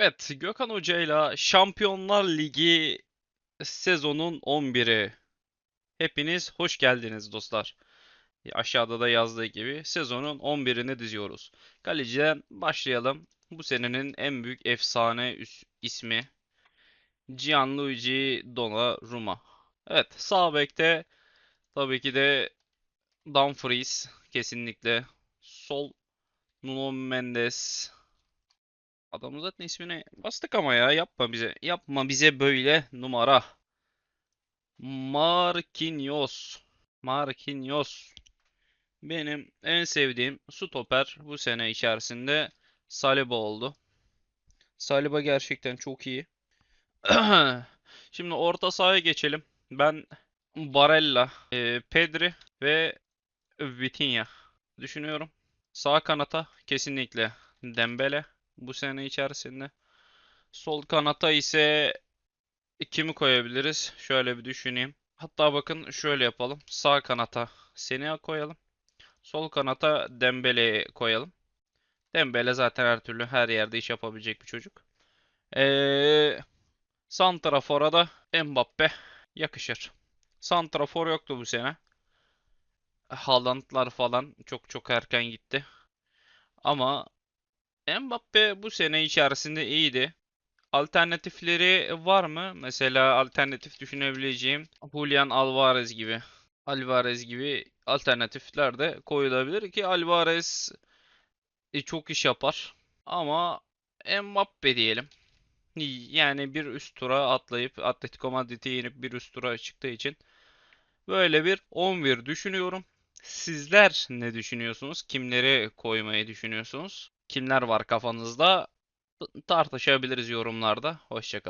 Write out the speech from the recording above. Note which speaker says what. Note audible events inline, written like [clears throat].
Speaker 1: Evet, Gökhan Hoca'yla Şampiyonlar Ligi sezonun 11'i. Hepiniz hoş geldiniz dostlar. Aşağıda da yazdığı gibi sezonun 11'ini diziyoruz. Kaleciden başlayalım. Bu senenin en büyük efsane ismi Gianluigi Donnarumma. Evet, sağ bekte tabii ki de Dumfries kesinlikle. Sol Nuno Mendes. Adamın zaten ismini bastık ama ya yapma bize. Yapma bize böyle numara. Marquinhos. Marquinhos. Benim en sevdiğim stoper bu sene içerisinde Saliba oldu. Saliba gerçekten çok iyi. [clears throat] Şimdi orta sahaya geçelim. Ben Barella, e, Pedri ve Vitinha düşünüyorum. Sağ kanata kesinlikle Dembele bu sene içerisinde. Sol kanata ise kimi koyabiliriz? Şöyle bir düşüneyim. Hatta bakın şöyle yapalım. Sağ kanata Senea koyalım. Sol kanata Dembele'yi koyalım. Dembele zaten her türlü her yerde iş yapabilecek bir çocuk. Ee, Santrafor'a da Mbappe yakışır. Santrafor yoktu bu sene. Haaland'lar falan çok çok erken gitti. Ama Mbappe bu sene içerisinde iyiydi. Alternatifleri var mı? Mesela alternatif düşünebileceğim Julian Alvarez gibi. Alvarez gibi alternatifler de koyulabilir ki Alvarez e, çok iş yapar. Ama Mbappe diyelim. Yani bir üst tura atlayıp Atletico Madrid'i yenip bir üst tura çıktığı için böyle bir 11 düşünüyorum. Sizler ne düşünüyorsunuz? Kimleri koymayı düşünüyorsunuz? Kimler var kafanızda? Tartışabiliriz yorumlarda. Hoşçakalın.